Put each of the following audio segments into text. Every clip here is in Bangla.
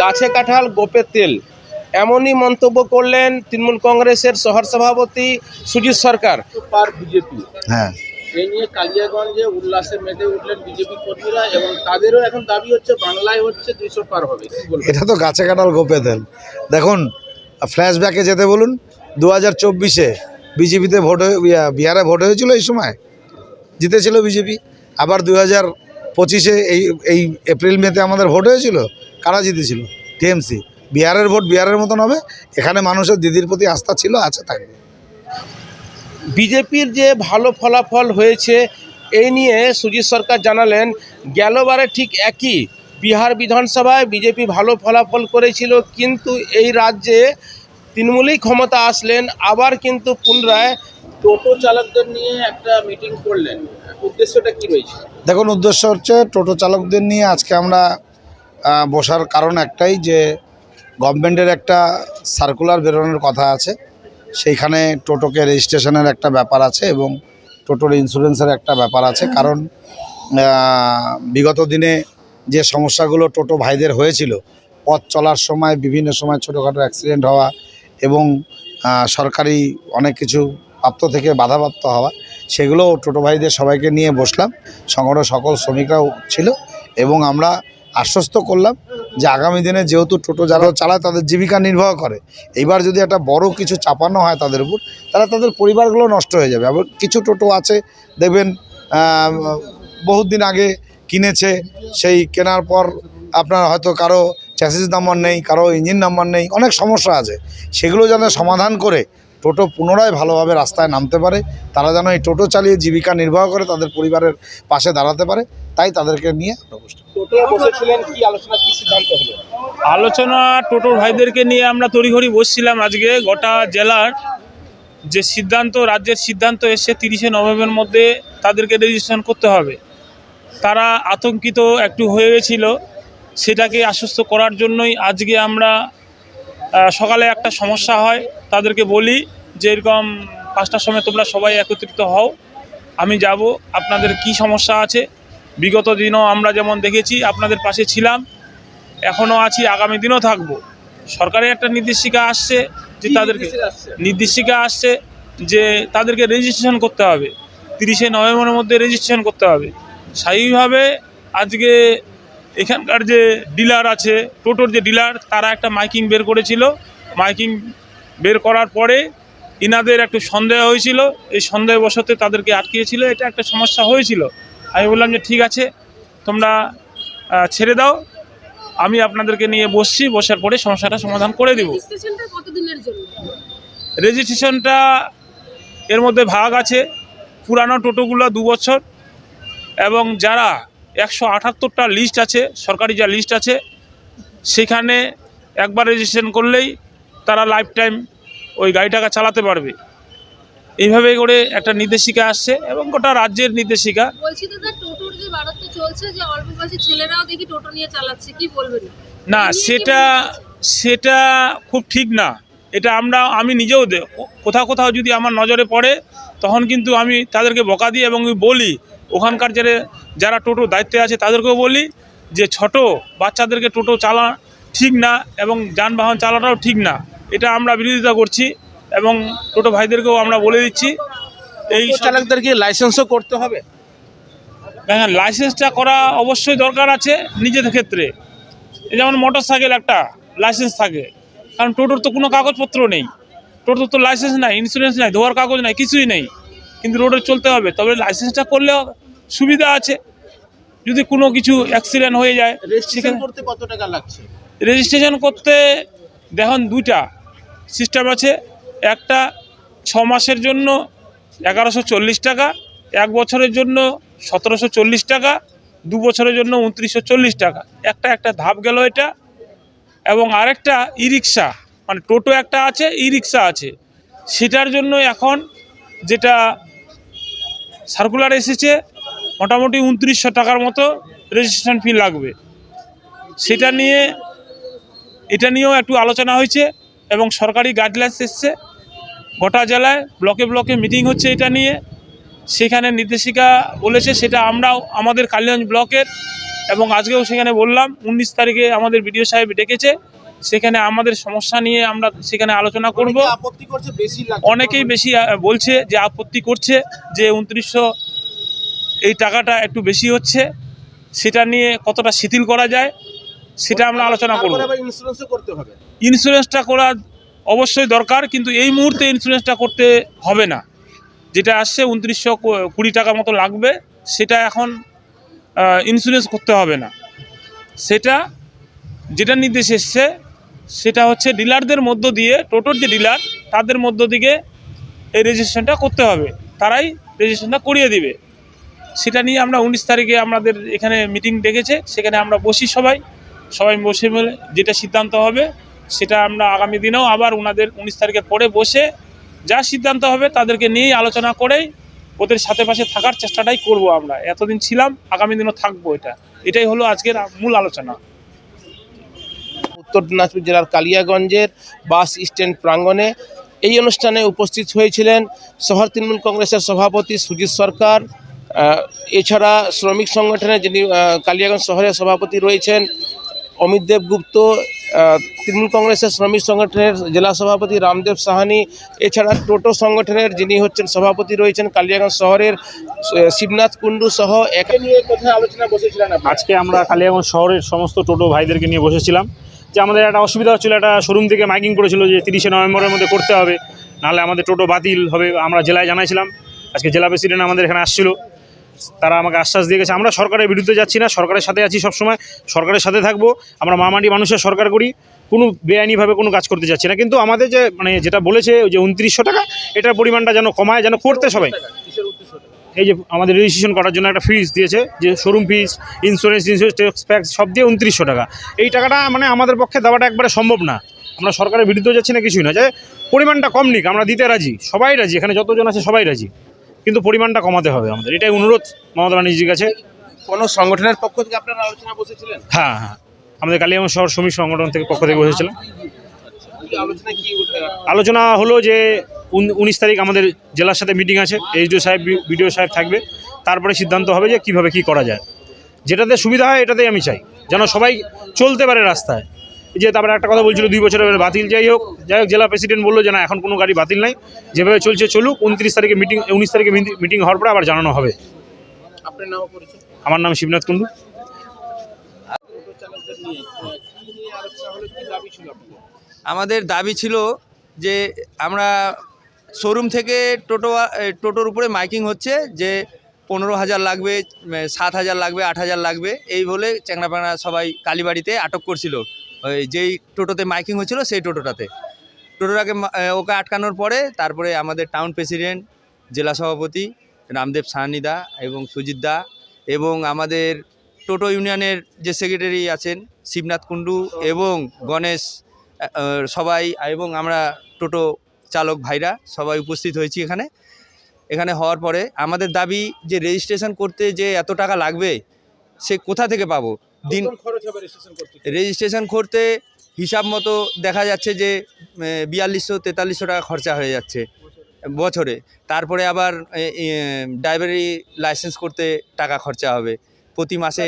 গাছে কাঁঠাল গোপে তেল। এমনই মন্তব্য করলেন তৃণমূল কংগ্রেসের শহর সভাপতি সুজিত সরকার। বিজেপি। হ্যাঁ। এই নিয়ে কালিয়াগঞ্জে উল্লাসে মেতে উঠলেন বিজেপি কর্মীরা এবং তাদেরও এখন দাবি হচ্ছে বাংলায় হচ্ছে দুইশো পার হবে। এটা তো গাছে কাটাল গোপে দেন দেখুন ফ্ল্যাশব্যাকে যেতে বলুন দু হাজার চব্বিশে বিজেপিতে ভোট হয়ে বিহারে ভোট হয়েছিল এই সময়? জিতেছিল বিজেপি। আবার দু হাজার পঁচিশে এই এই এপ্রিল মেতে আমাদের ভোট হয়েছিল? কারা জিতেছিল? টিএমসি। বিহারের ভোট বিহারের মতন হবে? এখানে মানুষের দিদির প্রতি আস্থা ছিল আছে থাকবে। বিজেপির যে ভালো ফলাফল হয়েছে এই নিয়ে সুজিত সরকার জানালেন গেলবারে ঠিক একই বিহার বিধানসভায় বিজেপি ভালো ফলাফল করেছিল কিন্তু এই রাজ্যে তৃণমূলই ক্ষমতা আসলেন আবার কিন্তু পুনরায় টোটো চালকদের নিয়ে একটা মিটিং করলেন। উদ্দেশ্যটা কি রয়েছে? দেখুন উদ্দেশ্য হচ্ছে টোটো চালকদের নিয়ে আজকে আমরা বসার কারণ একটাই যে গভর্নমেন্টের একটা সার্কুলার বেরোনোর কথা আছে। সেইখানে টোটোকে রেজিস্ট্রেশনের একটা ব্যাপার আছে এবং টোটোর ইন্স্যুরেন্সের একটা ব্যাপার আছে। কারণ বিগত দিনে যে সমস্যাগুলো টোটো ভাইদের হয়েছিল, পথ চলার সময়, বিভিন্ন সময় ছোটোখাটো অ্যাক্সিডেন্ট হওয়া এবং সরকারি অনেক কিছু প্রাপ্ত থেকে বাধাপ্রাপ্ত হওয়া, সেগুলো টোটো ভাইদের সবাইকে নিয়ে বসলাম। সংগঠন সকল শ্রমিকরাও ছিল এবং আমরা আশ্বস্ত করলাম যে আগামী দিনে যেহেতু টোটো যারা চালায় তাদের জীবিকা নির্বাহ করে এইবার যদি একটা বড় কিছু চাপানো হয় তাদের উপর তাহলে তাদের পরিবারগুলো নষ্ট হয়ে যাবে। আবার কিছু টোটো আছে দেখবেন আহ, বহুত দিন আগে কিনেছে সেই কেনার পর আপনার হয়তো কারও চ্যাসিস নাম্বার নেই কারও ইঞ্জিন নাম্বার নেই অনেক সমস্যা আছে। সেগুলো যেন সমাধান করে টোটো পুনরায় ভালোভাবে রাস্তায় নামতে পারে তারা যেন এই টোটো চালিয়ে জীবিকা নির্বাহ করে তাদের পরিবারের পাশে দাঁড়াতে পারে তাই তাদেরকে নিয়ে আলোচনা কি সিদ্ধান্ত হলো? আলোচনা টোটোর ভাইদেরকে নিয়ে আমরা তড়িঘড়ি বসছিলাম আজকে গোটা জেলার। যে সিদ্ধান্ত রাজ্যের সিদ্ধান্ত এসছে তিরিশে নভেম্বরের মধ্যে তাদেরকে রেজিস্ট্রেশন করতে হবে। তারা আতঙ্কিত একটু হয়ে গেছিল সেটাকে আশ্বস্ত করার জন্যই আজকে আমরা সকালে একটা সমস্যা হয় তাদেরকে বলি। যে এরকম পাঁচটার সময় তোমরা সবাই একত্রিত হও আমি যাব আপনাদের কি সমস্যা আছে? বিগত দিনও আমরা যেমন দেখেছি আপনাদের পাশে ছিলাম এখনও আছি আগামী দিনও থাকব। সরকারের একটা নির্দেশিকা আসছে যে তাদেরকে নির্দেশিকা আসছে? যে তাদেরকে রেজিস্ট্রেশন করতে হবে। তিরিশে নভেম্বরের মধ্যে রেজিস্ট্রেশন করতে হবে। স্বাভাবিকভাবে আজকে এখানকার যে ডিলার আছে টোটোর যে ডিলার তারা একটা মাইকিং বের করেছিল। মাইকিং বের করার পরে ইনাদের একটু সন্দেহ হয়েছিল এই সন্দেহবশতে তাদেরকে আটকিয়েছিল এটা একটা সমস্যা হয়েছিল। আমি বললাম যে ঠিক আছে তোমরা ছেড়ে দাও আমি আপনাদেরকে নিয়ে বসছি বসার পরে সমস্যাটা সমাধান করে দেব। রেজিস্ট্রেশনটা রেজিস্ট্রেশনটা এর মধ্যে ভাগ আছে পুরানো টোটোগুলো দু বছর এবং যারা একশো আটাত্তরটা লিস্ট আছে সরকারি যা লিস্ট আছে সেখানে একবার রেজিস্ট্রেশন করলেই তারা লাইফ টাইম ওই গাড়িটাকে চালাতে পারবে। এইভাবে করে একটা নির্দেশিকা আসছে এবং গোটা রাজ্যের নির্দেশিকা। বলছি দাদা টোটোর যে ভারত চলছে যে অল্প ছেলেরাও দেখি টোটো নিয়ে চালাচ্ছে কি বলবেন? না সেটা সেটা খুব ঠিক না। এটা আমরা আমি নিজেও দে- কোথাও কোথাও যদি আমার নজরে পড়ে তখন কিন্তু আমি তাদেরকে বকা দিই এবং বলি ওখানকার যারা যারা টোটো দায়িত্বে আছে তাদেরকেও বলি যে ছোট বাচ্চাদেরকে টোটো চালা ঠিক না এবং যানবাহন চালাটাও ঠিক না। এটা আমরা বিরোধিতা করছি এবং টোটো ভাইদেরকেও আমরা বলে দিচ্ছি এই এই চালকদের কি লাইসেন্সও করতে হবে? হ্যাঁ লাইসেন্সটা করা অবশ্যই দরকার আছে নিজেদের ক্ষেত্রে। যেমন মোটর সাইকেল একটা লাইসেন্স থাকে কারণ টোটোর তো কোনো কাগজপত্র নেই। টোটোর তো লাইসেন্স নাই ইন্স্যুরেন্স নাই ধোয়ার কাগজ নাই কিছুই নেই। কিন্তু রোডে চলতে হবে তবে লাইসেন্সটা করলে সুবিধা আছে। যদি কোনো কিছু অ্যাক্সিডেন্ট হয়ে যায় রেজিস্ট্রেশন করতে কত টাকা লাগছে? রেজিস্ট্রেশন করতে দেখুন দুইটা। সিস্টেম আছে, একটা ছ মাসের জন্য এগারোশো চল্লিশ টাকা, এক বছরের জন্য সতেরোশো চল্লিশ টাকা, দু বছরের জন্য উনত্রিশশো চল্লিশ টাকা। একটা একটা ধাপ গেল এটা। এবং আরেকটা ই রিক্সা মানে টোটো একটা আছে ই রিক্সা আছে। সেটার জন্য এখন যেটা সার্কুলার এসেছে, মোটামুটি উনত্রিশশো টাকার মতো রেজিস্ট্রেশন ফি লাগবে। সেটা নিয়ে, এটা নিয়েও একটু আলোচনা হয়েছে। এবং সরকারি গাইডলাইন্স এসছে। গোটা জেলায় ব্লকে ব্লকে মিটিং হচ্ছে এটা নিয়ে। সেখানে নির্দেশিকা বলেছে সেটা আমরাও আমাদের কালিগঞ্জ ব্লকের এবং আজকেও সেখানে বললাম উনিশ তারিখে আমাদের বিডিও সাহেব ডেকেছে। সেখানে আমাদের সমস্যা নিয়ে আমরা সেখানে আলোচনা করব। আপত্তি করছে বেশি অনেকেই বেশি বলছে যে আপত্তি করছে যে উনত্রিশশো এই টাকাটা একটু বেশি হচ্ছে। সেটা নিয়ে কতটা শিথিল করা যায় সেটা আমরা আলোচনা করব। ইন্স্যুরেন্সটা করা অবশ্যই দরকার কিন্তু এই মুহূর্তে ইন্স্যুরেন্সটা করতে হবে না। যেটা আসছে উনত্রিশশো কুড়ি টাকা মতো লাগবে সেটা এখন ইন্স্যুরেন্স করতে হবে না। সেটা যেটা নির্দেশ এসছে সেটা হচ্ছে ডিলারদের মধ্য দিয়ে টোটোর যে ডিলার তাদের মধ্য দিকে এই রেজিস্ট্রেশনটা করতে হবে। তারাই রেজিস্ট্রেশনটা করিয়ে দিবে। সেটা নিয়ে আমরা উনিশ তারিখে আমাদের এখানে মিটিং ডেকেছে সেখানে আমরা বসি সবাই। সবাই বসে মিলে যেটা সিদ্ধান্ত হবে, সেটা আমরা আগামী দিনেও আবার ওনাদের উনিশ তারিখের পরে বসে যা সিদ্ধান্ত হবে তাদেরকে নিয়েই আলোচনা করেই ওদের সাথে পাশে থাকার চেষ্টাটাই করব আমরা। এতদিন ছিলাম, আগামী দিনও থাকব এটা। এটাই হলো আজকের মূল আলোচনা। উত্তর দিনাজপুর জেলার কালিয়াগঞ্জের বাস স্ট্যান্ড প্রাঙ্গণে এই অনুষ্ঠানে উপস্থিত হয়েছিলেন শহর তৃণমূল কংগ্রেসের সভাপতি সুজিত সরকার এছাড়া শ্রমিক সংগঠনের যিনি কালিয়াগঞ্জ শহরের সভাপতি রয়েছেন অমিত দেব গুপ্ত তৃণমূল কংগ্রেসের শ্রমিক সংগঠনের জেলা সভাপতি রামদেব সাহানি এছাড়া টোটো সংগঠনের যিনি হচ্ছেন সভাপতি রয়েছেন কালিয়াগঞ্জ শহরের শিবনাথ কুণ্ডু সহ একে নিয়ে কোথায় আলোচনা বসেছিলেন আজকে আমরা কালিয়াগঞ্জ শহরের সমস্ত টোটো ভাইদেরকে নিয়ে বসেছিলাম। যে আমাদের একটা অসুবিধা হচ্ছিল একটা শোরুম থেকে মাইকিং করেছিল যে তিরিশে নভেম্বরের মধ্যে করতে হবে নাহলে আমাদের টোটো বাতিল হবে আমরা জেলায় জানাইছিলাম। আজকে জেলা প্রেসিডেন্ট আমাদের এখানে আসছিল। তারা আমাকে আশ্বাস দিয়ে গেছে, আমরা সরকারের বিরুদ্ধে যাচ্ছি না, সরকারের সাথে আছি সবসময়, সরকারের সাথে থাকব, আমরা মামাটি মানুষের সরকার করি, কোনো বেআইনিভাবে কোনো কাজ করতে যাচ্ছি না। কিন্তু আমাদের যে মানে যেটা বলেছে যে উনত্রিশশো টাকা, এটার পরিমাণটা যেন কমায়, যেন করতে সবাই। এই যে আমাদের রেজিস্ট্রেশন করার জন্য একটা ফিজ দিয়েছে, যে showroom fees insurance insurance tax fax সব দিয়ে উনত্রিশশো টাকা। এই টাকাটা মানে আমাদের পক্ষে দেওয়াটা একবারে সম্ভব না। আমরা সরকারের বিরুদ্ধে যাচ্ছি না, কিছুই না। যে পরিমাণটা কম নিক, আমরা দিতে রাজি, সবাই রাজি, এখানে যতজন আছে সবাই রাজি। কিন্তু পরিমাণটা কমাতে হবে আমাদের। এটাই অনুরোধ মমতা ব্যানার্জির কাছে। কোনো সংগঠনের পক্ষ থেকে আপনারা আলোচনা বসেছিলেন? হ্যাঁ হ্যাঁ। আমাদের কালিয়াগঞ্জ শহর শ্রমিক সংগঠন থেকে পক্ষ থেকে বসেছিলাম। আলোচনা আহ, আলোচনা হলো যে উনিশ তারিখ আমাদের জেলার সাথে মিটিং আছে। এইচডিও সাহেব বিডিও সাহেব থাকবে। তারপরে সিদ্ধান্ত হবে যে কীভাবে কি করা যায়। যেটাতে সুবিধা হয় এটাতেই আমি চাই। যেন সবাই চলতে পারে রাস্তায়। যে তারপরে একটা কথা বলছিল দুই বছরের বাতিল যাই হোক যাই হোক জেলা প্রেসিডেন্ট বলল যে না এখন কোনো গাড়ি বাতিল নাই। যেভাবে চলছে চলুক উনত্রিশ তারিখে মিটিং উনিশ তারিখে মিটিং হওয়ার পরে আবার জানানো হবে। আপনার নাম আমার নাম শিবনাথ কুণ্ডু। টোটো চালকদের নিয়ে আহ, কি নিয়ে আলোচনা হলো কি দাবি আমাদের দাবি ছিল যে আমরা শোরুম থেকে টোটো টোটোর উপরে মাইকিং হচ্ছে যে পনেরো হাজার লাগবে সাত হাজার লাগবে আট হাজার লাগবে এই বলে চ্যাংড়াপাড়া সবাই কালীবাড়িতে আটক করছিল। ওই যেই টোটোতে মাইকিং হচ্ছিল সেই টোটোটাতে। টোটোটাকে ওকে আটকানোর পরে তারপরে আমাদের টাউন প্রেসিডেন্ট জেলা সভাপতি রামদেব সাহানিদা এবং সুজিত দা এবং আমাদের টোটো ইউনিয়নের যে সেক্রেটারি আছেন শিবনাথ কুণ্ডু এবং গণেশ সবাই এবং আমরা টোটো চালক ভাইরা সবাই উপস্থিত হয়েছি এখানে। এখানে হওয়ার পরে আমাদের দাবি যে রেজিস্ট্রেশন করতে যে এত টাকা লাগবে, সে কোথা থেকে পাবো? দিন রেজিস্ট্রেশন করতে? হিসাব মতো দেখা যাচ্ছে যে বিয়াল্লিশশো তেতাল্লিশশো টাকা খরচা হয়ে যাচ্ছে বছরে। তারপরে আবার ড্রাইভারি লাইসেন্স করতে টাকা খরচা হবে। প্রতি মাসে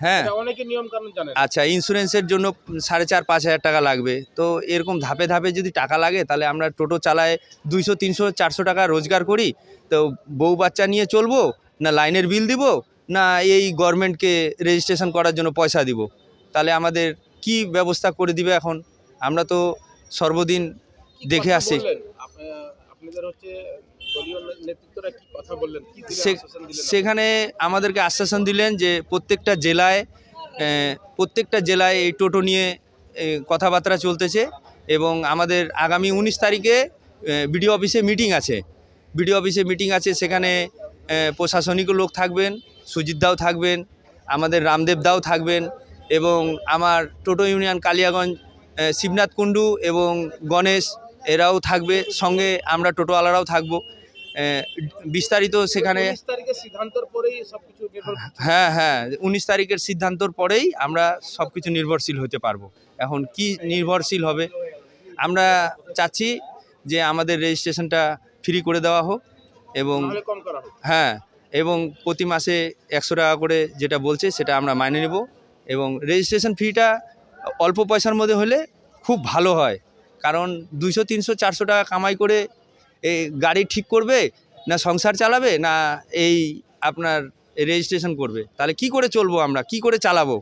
হ্যাঁ। অনেকে নিয়ম কানুন আচ্ছা ইন্স্যুরেন্সের জন্য সাড়ে চার পাঁচ হাজার টাকা লাগবে। তো এরকম ধাপে ধাপে যদি টাকা লাগে তাহলে আমরা টোটো চালায় দুইশো তিনশো চারশো টাকা রোজগার করি। তো বউ বাচ্চা নিয়ে চলবো না লাইনের বিল দিব না এই গভর্নমেন্টকে রেজিস্ট্রেশন করার জন্য পয়সা দিব। তাহলে আমাদের কি ব্যবস্থা করে দিবে এখন? আমরা তো সর্বদিন দেখে কথা আসছি। বললেন? আপ- আহ, আপনাদের হচ্ছে দলীয় নে- নেতৃত্বরা কি কথা বললেন? কি দিলেন সে- সেখানে আমাদেরকে আশ্বাসন দিলেন যে প্রত্যেকটা জেলায় প্রত্যেকটা জেলায় এই টোটো নিয়ে কথাবার্তা চলতেছে এবং আমাদের আগামী উনিশ তারিখে বিডিও অফিসে মিটিং আছে। বিডিও অফিসে মিটিং আছে সেখানে প্রশাসনিক লোক থাকবেন সুজিত দাও থাকবেন আমাদের রামদেব দাও থাকবেন এবং আমার টোটো ইউনিয়ন কালিয়াগঞ্জ শিবনাথ কুণ্ডু এবং গণেশ এরাও থাকবে সঙ্গে আমরা টোটোওয়ালারাও থাকব। বিস্তারিত সেখানে সিদ্ধান্তর পরেই সবকিছু হ্যাঁ হ্যাঁ উনিশ তারিখের সিদ্ধান্তর পরেই আমরা সব কিছু নির্ভরশীল হতে পারব। এখন কি নির্ভরশীল হবে? আমরা চাচ্ছি যে আমাদের রেজিস্ট্রেশনটা ফ্রি করে দেওয়া হোক এবং হ্যাঁ এবং প্রতি মাসে একশো টাকা করে যেটা বলছে সেটা আমরা মাইনে নেব এবং রেজিস্ট্রেশন ফিটা অল্প পয়সার মধ্যে হলে খুব ভালো হয়। কারণ দুইশো, তিনশো, চারশো টাকা কামাই করে এই গাড়ি ঠিক করবে না সংসার চালাবে না এই আপনার রেজিস্ট্রেশন করবে? তাহলে কি করে চলবো আমরা? কি করে চালাবো?